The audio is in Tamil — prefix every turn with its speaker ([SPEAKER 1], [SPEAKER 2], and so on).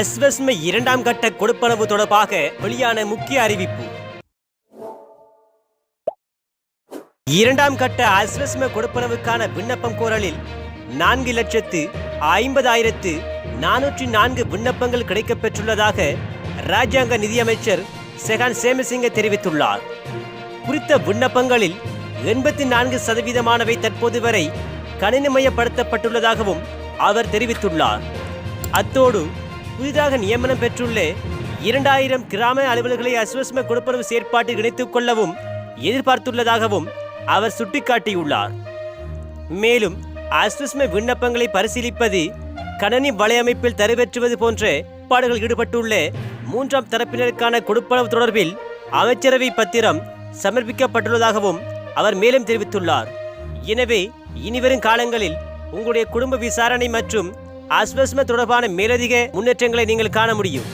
[SPEAKER 1] அஸ்வஸ்ம இரண்டாம் கட்ட கொடுப்பனவு தொடர்பாக வெளியான முக்கிய அறிவிப்பு. இரண்டாம் கட்ட அஸ்வஸ்ம கொடுப்பனவுக்கான விண்ணப்பம் கோரலில் நான்கு லட்சத்து ஐம்பதாயிரத்து நானூற்றி நான்கு விண்ணப்பங்கள் கிடைக்கப்பெற்றுள்ளதாக ராஜாங்க நிதியமைச்சர் செகான் சேமசிங்க தெரிவித்துள்ளார். குறித்த விண்ணப்பங்களில் எண்பத்தி நான்கு சதவீதமானவை தற்போது வரை கணினிமயப்படுத்தப்பட்டுள்ளதாகவும் அவர் தெரிவித்துள்ளார். அத்தோடு புதிதாக நியமனம் பெற்றுள்ள இரண்டாயிரம் கிராம அலுவலர்களை அஸ்வஸ்ம கொடுப்பனவு செயற்பாட்டில் இணைத்துக் கொள்ளவும் எதிர்பார்த்துள்ளதாகவும் அவர் சுட்டிக்காட்டியுள்ளார். மேலும் அஸ்வஸ்ம விண்ணப்பங்களை பரிசீலிப்பது கணனி வலையமைப்பில் தரவேற்றுவது போன்ற ஏற்பாடுகள் ஈடுபட்டுள்ள மூன்றாம் தரப்பினருக்கான கொடுப்பளவு தொடர்பில் அமைச்சரவை பத்திரம் சமர்ப்பிக்கப்பட்டுள்ளதாகவும் அவர் மேலும் தெரிவித்துள்ளார். எனவே இனிவரும் காலங்களில் உங்களுடைய குடும்ப விசாரணை மற்றும் அஸ்வஸ்ம தொடர்பான மேலதிக முன்னேற்றங்களை நீங்கள் காண முடியும்.